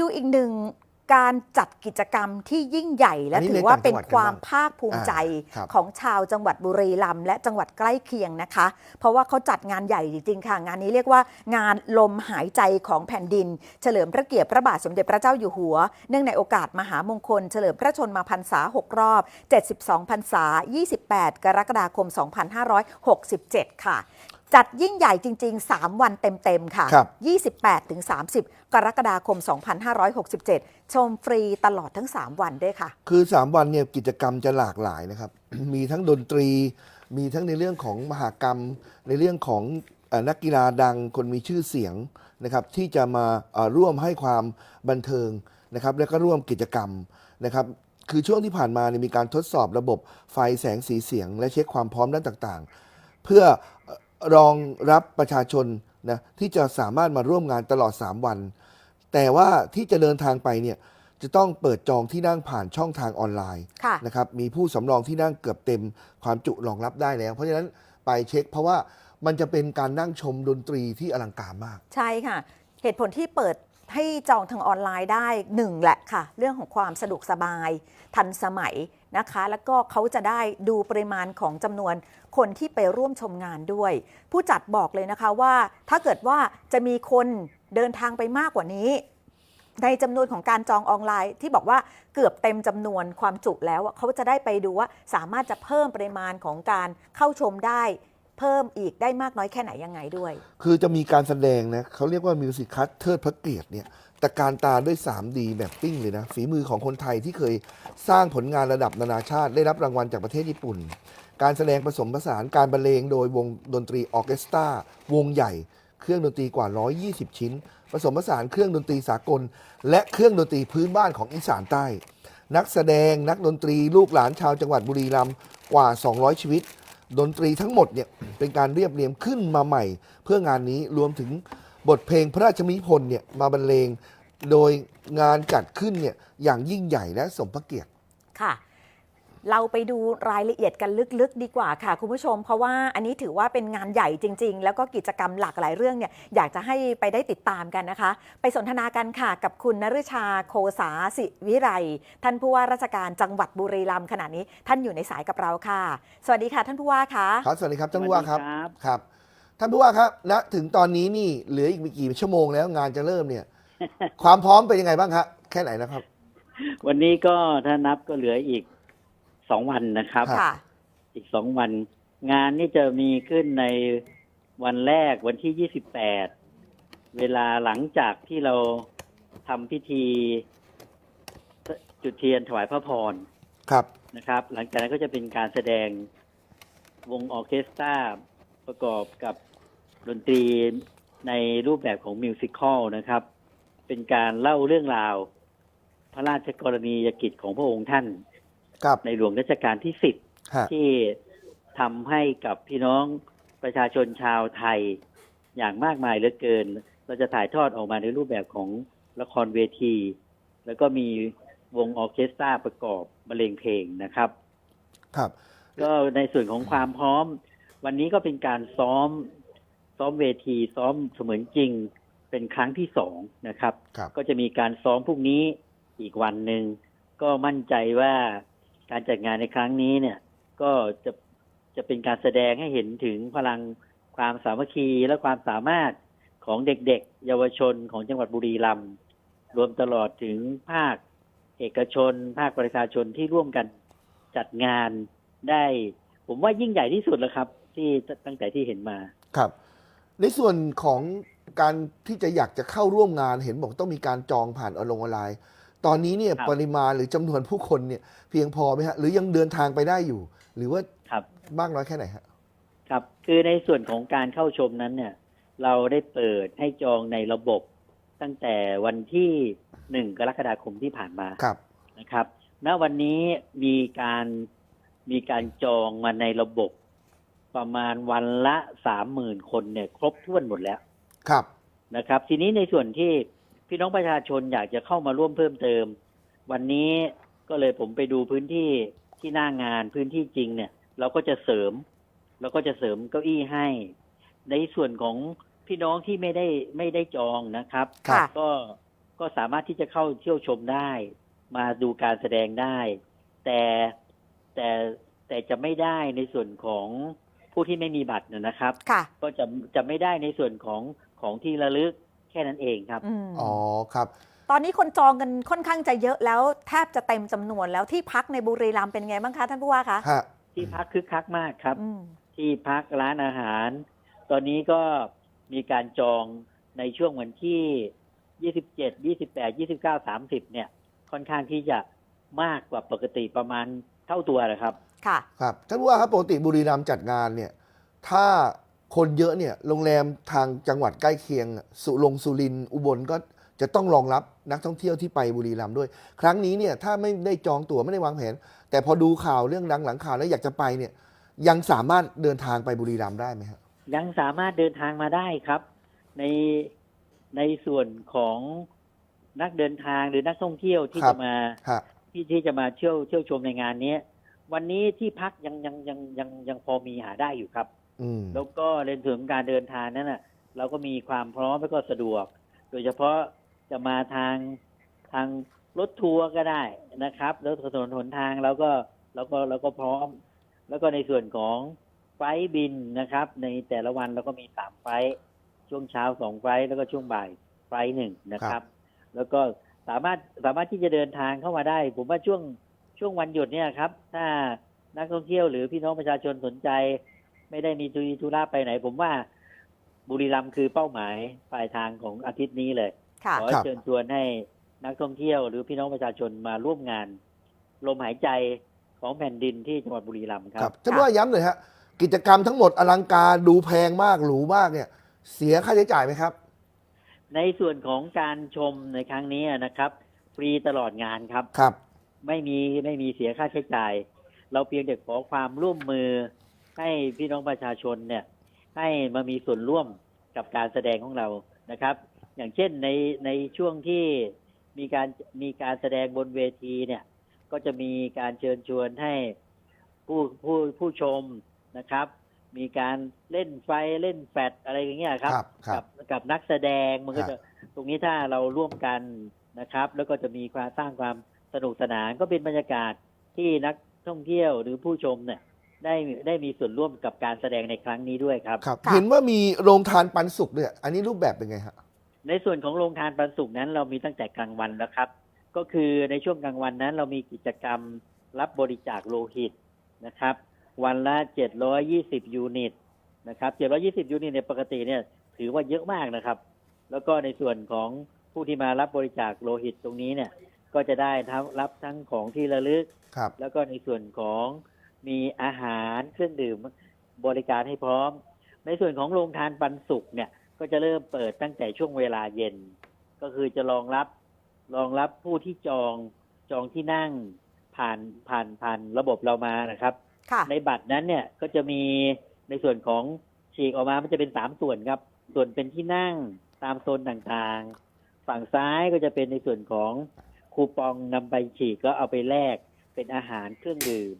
ดูอีกหนึ่งการจัดกิจกรรมที่ยิ่งใหญ่และอันนี้ถือว่าเป็นในต่างจังหวัดความกันบ้างภาคภูมิใจอ่าครับของชาวจังหวัดบุรีรัมย์และจังหวัดใกล้เคียงนะคะ เพราะว่าเขาจัดงานใหญ่จริงๆค่ะ งานนี้เรียกว่างานลมหายใจของแผ่นดิน เฉลิมพระเกียรติพระบาทสมเด็จพระเจ้าอยู่หัว เนื่องในโอกาสมหามงคล เฉลิมพระชนมาพรรษา 6 รอบ 72 พรรษา 28 กรกฎาคม 2567 ค่ะ จัดยิ่งใหญ่จริง ๆ 3 วันเต็ม ๆ ค่ะ ครับ 28 ถึง 30 กรกฎาคม 2567 ชมฟรีตลอดทั้ง 3 วันด้วยค่ะ คือ 3 วันเนี่ยกิจกรรมจะหลากหลายนะครับ มีทั้งดนตรี มีทั้งในเรื่องของมหากรรม ในเรื่องของเอ่อนักกีฬาดังคนมีชื่อเสียงนะครับที่จะมาเอ่อร่วมให้ความบันเทิงนะครับแล้วก็ร่วมกิจกรรมนะครับคือช่วงที่ผ่านมาเนี่ยมีการทดสอบระบบไฟแสงสีเสียง และเช็คความพร้อมด้านต่างๆ เพื่อเอ่อ รองรับประชาชนนะที่จะสามารถมาร่วมงานตลอด 3 วัน แต่ว่าที่จะเดินทางไปเนี่ยจะต้องเปิดจองที่นั่งผ่านช่องทางออนไลน์ค่ะ นะครับมีผู้สำรองที่นั่งเกือบเต็มความจุรองรับได้แล้ว เพราะฉะนั้นไปเช็ค เพราะว่ามันจะเป็นการนั่งชมดนตรีที่อลังการมาก ใช่ค่ะ เหตุผลที่เปิด ให้จองทางออนไลน์ได้หนึ่งแหละค่ะ เรื่องของความสะดวกสบาย ทันสมัยนะคะ แล้วก็เขาจะได้ดูปริมาณของจำนวนคนที่ไปร่วมชมงานด้วย ผู้จัดบอกเลยนะคะว่า ถ้าเกิดว่าจะมีคนเดินทางไปมากกว่านี้ ในจำนวนของการจองออนไลน์ที่บอกว่าเกือบเต็มจำนวนความจุแล้วเขาจะได้ไปดูว่าสามารถจะเพิ่มปริมาณของการเข้าชมได้ เพิ่มอีกได้มากน้อยแค่ไหนยังไงด้วย คือจะมีการแสดงนะเขาเรียกว่ามิวสิคคัตเทิดพระเกียรติเนี่ยแต่การตาด้วย 3D แบบปิ้งเลยนะ ฝีมือของคนไทยที่เคยสร้างผลงานระดับนานาชาติ ได้รับรางวัลจากประเทศญี่ปุ่น การแสดงผสมผสานการบรรเลงโดยวงดนตรีออเคสตราวงใหญ่ เครื่องดนตรีกว่า 120 ชิ้น ผสมผสานเครื่องดนตรีสากล และเครื่องดนตรีพื้นบ้านของอีสานใต้ นักแสดงนักดนตรีลูกหลานชาวจังหวัดบุรีรัมย์กว่า 200 ชีวิต ดนตรีทั้งหมดเนี่ยเป็นการเรียบเรียงขึ้นมาใหม่ เพื่องานนี้รวมถึงบทเพลงพระราชมิพนธ์เนี่ยมาบรรเลงโดยงานจัดขึ้นเนี่ยอย่างยิ่งใหญ่และสมพระเกียรติค่ะ เราไปดูรายละเอียดกันลึกๆ ดีกว่าค่ะ คุณผู้ชม เพราะว่าอันนี้ถือว่าเป็นงานใหญ่จริง ๆ แล้วก็กิจกรรมหลากหลายเรื่องเนี่ยอยากจะให้ไปได้ติดตามกันนะคะ ไปสนทนากันค่ะกับคุณนฤชาโคสาสิวิไรท่านผู้ว่าราชการจังหวัดบุรีรัมย์ขณะนี้ท่านอยู่ในสายกับเราค่ะ สวัสดีค่ะ ท่านผู้ว่าคะครับสวัสดีครับท่านผู้ว่าครับสวัสดีครับครับ ท่านผู้ว่าครับณถึงตอนนี้นี่เหลืออีกไม่กี่ชั่วโมงแล้วงานจะเริ่มเนี่ย ความพร้อมเป็นยังไงบ้างครับแค่ไหนนะครับ วันนี้ก็ถ้านับก็เหลืออีก สองวันนะครับครับ ค่ะ อีกสองวัน งานนี่จะมีขึ้นในวันแรกวันที่ยี่สิบแปดเวลาหลังจากที่เราทำพิธีจุดเทียนถวายพระพรครับ นะครับ หลังจากนั้นก็จะเป็นการแสดงวงออร์เคสตราประกอบกับดนตรีในรูปแบบของมิวสิควลนะครับ เป็นการเล่าเรื่องราว พระราชกรณียกิจของพระองค์ท่านครับ ในหลวงรัชกาลที่สิบฮะที่ทำให้กับพี่น้องประชาชนชาวไทยอย่างมากมายเหลือเกิน เราจะถ่ายทอดออกมาในรูปแบบของละครเวที แล้วก็มีวงออร์เคสตราประกอบบรรเลงเพลงนะครับ ครับ ก็ในส่วนของความพร้อม วันนี้ก็เป็นการซ้อม ซ้อมเวทีซ้อมเสมือนจริงเป็นครั้งที่สองนะครับครับก็จะมีการซ้อมพรุ่งนี้อีกวันหนึ่งก็มั่นใจว่า การจัดงานในครั้งนี้เนี่ย ก็จะจะเป็นการแสดงให้เห็นถึงพลังความสามัคคีและความสามารถของเด็กๆ เยาวชนของจังหวัดบุรีรัมย์รวมตลอดถึงภาคเอกชน ภาคประชาชนที่ร่วมกันจัดงานได้ ผมว่ายิ่งใหญ่ที่สุดแล้วครับ ที่ตั้งแต่ที่เห็นมาครับ ในส่วนของการที่จะอยากจะเข้าร่วมงานเห็นบอกต้องมีการจองผ่านออนไลน์ ตอนนี้เนี่ยครับ ปริมาณหรือจำนวนผู้คนเนี่ยเพียงพอไหมฮะหรือยังเดินทางไปได้อยู่ หรือว่าครับ มากน้อยแค่ไหนฮะ ครับคือในส่วนของการเข้าชมนั้นเนี่ย เราได้เปิดให้จองในระบบตั้งแต่วันที่หนึ่งกรกฎาคมที่ผ่านมาครับ นะครับ ณวันนี้มีการมีการจองมาในระบบ ประมาณวันละสามหมื่นคนเนี่ย ครบถ้วนหมดแล้วครับ นะครับ ทีนี้ในส่วนที่ พี่น้องประชาชนอยากจะเข้ามาร่วมเพิ่มเติม วันนี้ก็เลยผมไปดูพื้นที่ที่หน้างานพื้นที่จริงเนี่ย เราก็จะเสริมเราก็จะเสริมเก้าอี้ให้ ในส่วนของพี่น้องที่ไม่ได้ไม่ได้จองนะครับครับก็ก็สามารถที่จะเข้าเที่ยวชมได้ มาดูการแสดงได้ แต่แต่แต่จะไม่ได้ในส่วนของผู้ที่ไม่มีบัตรนะนะครับ ค่ะ ก็จะจะไม่ได้ในส่วนของของที่ระลึก แค่นั้นเองครับอืมอ๋อครับ ตอนนี้คนจองกันค่อนข้างจะเยอะแล้วแทบจะเต็มจำนวนแล้วที่พักในบุรีรัมย์เป็นไงบ้างคะท่านผู้ว่าคะฮะ ที่พักคึกคักมากครับ อืมที่พักร้านอาหาร ตอนนี้ก็มีการจองในช่วงวันที่ 27 28 29 30 เนี่ย ค่อนข้างที่จะมากกว่าปกติประมาณเท่าตัวนะครับ ค่ะ ครับท่านผู้ว่าครับปกติบุรีรัมย์จัดงานเนี่ย ถ้า คนเยอะเนี่ยโรงแรมทางจังหวัดใกล้เคียง สุลงสุรินทร์อุบลก็จะต้องรองรับนักท่องเที่ยวที่ไปบุรีรัมย์ด้วย ครั้งนี้เนี่ยถ้าไม่ได้จองตั๋วไม่ได้วางแผน แต่พอดูข่าวเรื่องดังหลังข่าวแล้วอยากจะไปเนี่ยยังสามารถเดินทางไปบุรีรัมย์ได้ไหมครับยังสามารถเดินทางมาได้ครับ ในในส่วนของนักเดินทางหรือนักท่องเที่ยวที่ครัจะบมาฮะที่ที่จะมาเที่ยวเที่ยวชมในงานเนี้ยวันนี้ที่พักยังยังยังยังยังพอมีหาได้อยู่ครับอืม แล้วก็เรื่องถึงการเดินทางนั้นน่ะ เราก็มีความพร้อมแล้วก็สะดวก โดยเฉพาะจะมาทางทางรถทัวร์ก็ได้นะครับ แล้วถนนหนทางเราก็เราก็เราก็พร้อม แล้วก็ในส่วนของไฟล์บินนะครับ ในแต่ละวันเราก็มีสามไฟล์ช่วงเช้าสองไฟล์แล้วก็ช่วงบ่ายไฟล์หนึ่งนะครับ แล้วก็สามารถสามารถที่จะเดินทางเข้ามาได้ ผมว่าช่วงช่วงวันหยุดเนี่ยครับ ถ้านักท่องเที่ยวหรือพี่น้องประชาชนสนใจ ไม่ได้มีทุยธุระไปไหน ผมว่าบุรีรัมย์คือเป้าหมายปลายทางของอาทิตย์นี้เลย ค่ะ ขอให้ครับเชิญชวนให้นักท่องเที่ยวหรือพี่น้องประชาชนมาร่วมงาน ลมหายใจของแผ่นดินที่จังหวัดบุรีรัมย์คครัรับบท่านผู้ว่าย้ำหน่อยฮะกิจกรรมทั้งหมดอลังการดูแพงมากหรูมากเนี่ย เสียค่าใช้จ่ายไหมครับ ในส่วนของการชมในครั้งนี้นะครับ ฟรีตลอดงานครับ ครับ ไม่มีไม่มีเสียค่าใช้จ่าย เราเพียงแต่ขอความร่วมมือ ให้พี่น้องประชาชนเนี่ยให้มามีส่วนร่วมกับการแสดงของเรานะครับ อย่างเช่นในในช่วงที่มีการมีการแสดงบนเวทีเนี่ยก็จะมีการเชิญชวนให้ผู้ผู้ผู้ชมนะครับ มีการเล่นไฟเล่นแฟลชอะไรอย่างเงี้ยครับครับครักับกับนักแสดงมันก็ครับจะตรงนี้ถ้าเราร่วมกันนะครับ แล้วก็จะมีความสร้างความสนุกสนานก็เป็นบรรยากาศที่นักท่องเที่ยวหรือผู้ชมเนี่ย ได้ได้มีส่วนร่วมกับการแสดงในครั้งนี้ด้วยครับ ครับ ค่ะ เห็นว่ามีโรงทานปันสุกเนี่ยอันนี้รูปแบบเป็นไงฮะ ในส่วนของโรงทานปันสุขนั้นเรามีตั้งแต่กลางวันแล้วครับ ก็คือในช่วงกลางวันนั้น เรามีกิจกรรมรับบริจาคโลหิตนะครับ วันละ 720 ยูนิตนะครับ720 ยูนิตในยปกติเนี่ยถือว่าเยอะมากนะครับ แล้วก็ในส่วนของผู้ที่มารับบริจาคโลหิตตรงนี้เนี่ยก็จะได้ทั้งรับทั้งของที่ระลึก ครับ แล้วก็ในส่วนของ มีอาหารเครื่องดื่มบริการให้พร้อม ในส่วนของโรงทานปันสุขเนี่ยก็จะเริ่มเปิดตั้งแต่ช่วงเวลาเย็น ก็คือจะรองรับรองรับผู้ที่จองจองที่นั่งผ่านผ่านผ่านระบบเรามานะครับค่ะในบัตรนั้นเนี่ยก็จะมีในส่วนของฉีกออกมา มันจะเป็นสามส่วนครับ ส่วนเป็นที่นั่งตามโซนต่างๆ ฝั่งซ้ายก็จะเป็นในส่วนของคูปองนำไปฉีกก็เอาไปแลกเป็นอาหารเครื่องดื่ม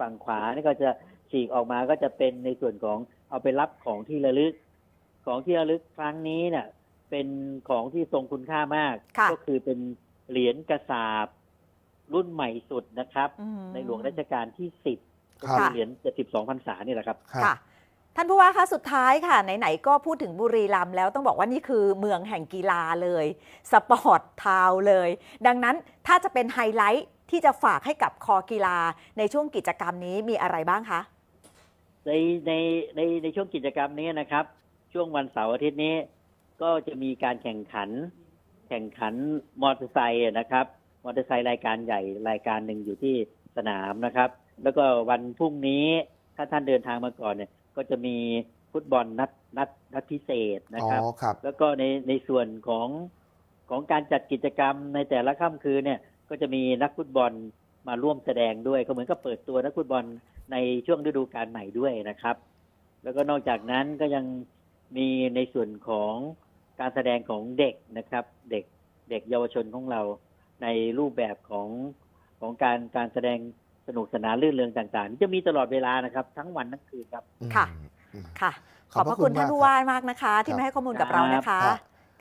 ฝั่งขวานี่ก็จะฉีกออกมาก็จะเป็นในส่วนของเอาไปรับของที่ระลึก ของที่ระลึกครั้งนี้เนี่ยเป็นของที่ทรงคุณค่ามากค่ะก็คือเป็นเหรียญกระสาบรุ่นใหม่สุดนะครับอืมในหลวงรัชกาลที่สิบครัก็บคือเหรียญ72พรรษานี่แหละครับครับค่ะท่านผู้ว่าคะสุดท้ายค่ะ ไหน ๆ ก็พูดถึงบุรีรัมย์แล้วต้องบอกว่านี่คือเมืองแห่งกีฬาเลย สปอร์ตทาวน์เลย ดังนั้นถ้าจะเป็นไฮไลท์ ที่จะฝากให้กับคอกีฬาในช่วงกิจกรรมนี้มีอะไรบ้างคะ ในในในในช่วงกิจกรรมนี้นะครับ ช่วงวันเสาร์อาทิตย์นี้ ก็จะมีการแข่งขัน แข่งขันมอเตอร์ไซค์นะครับ มอเตอร์ไซค์รายการใหญ่รายการหนึ่งอยู่ที่สนามนะครับ แล้วก็วันพรุ่งนี้ถ้าท่านเดินทางมาก่อนเนี่ยก็จะมีฟุตบอลนัดนัดนัดพิเศษนะอ๋อครับครับ แล้วก็ในในส่วนของของการจัดกิจกรรมในแต่ละค่ำคืนเนี่ย ก็จะมีนักฟุตบอลมาร่วมแสดงด้วยก็เหมือนกับเปิดตัวนักฟุตบอลในช่วงฤดูกาลใหม่ด้วยนะครับ แล้วก็นอกจากนั้นก็ยังมีในส่วนของการแสดงของเด็กนะครับ เด็กเด็กเยาวชนของเราในรูปแบบของของการการแสดงสนุกสนานลื่นเริงต่างๆจะมีตลอดเวลานะครับ ทั้งวันทั้งคืนครับ ค่ะอืมค่ะขขออบบพพระระคุคุณณท่านมากผู้ครับว่ามากนะคะ ที่ครับมาให้ข้อมูลกับเรานะคะ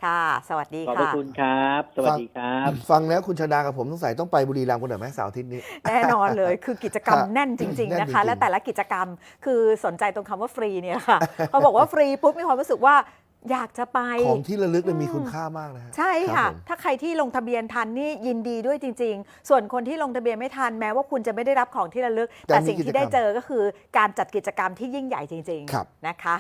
ครับค่ะ สวัสดีขอบพระค่ะ คุณครับ สวัสดีครับ ฟังแล้วคุณชาดากับผมสงสัยต้องไปบุรีรัมย์กันหน่อยไหมเสาร์อาทิตย์นี้ แน่นอนเลย คือกิจกรรมครับแน่นจริงแน่ๆนนะคะจริงๆและแต่ละกิจกรรมคือสนใจตรงคำว่าฟรีเนี่ยค่ะ พอบอกว่าฟรีปุ๊บมีความรู้สึกว่าอยากจะไป ของที่ระลึกเนี่ยอืมมีคุณค่ามากนะฮะใช่รัค่ะบผม ถ้าใครที่ลงทะเบียนทันนี่ยินดีด้วยจริง ๆ ส่วนคนที่ลงทะเบียนไม่ทันแม้ว่าคุณจะไม่ได้รับของที่ระลึก แต่แต่มีสิ่งกิจที่กรรมได้เจอก็คือการจัดกิจกรรมที่ยิ่งใหญ่จริง ครับ ๆ นะคะ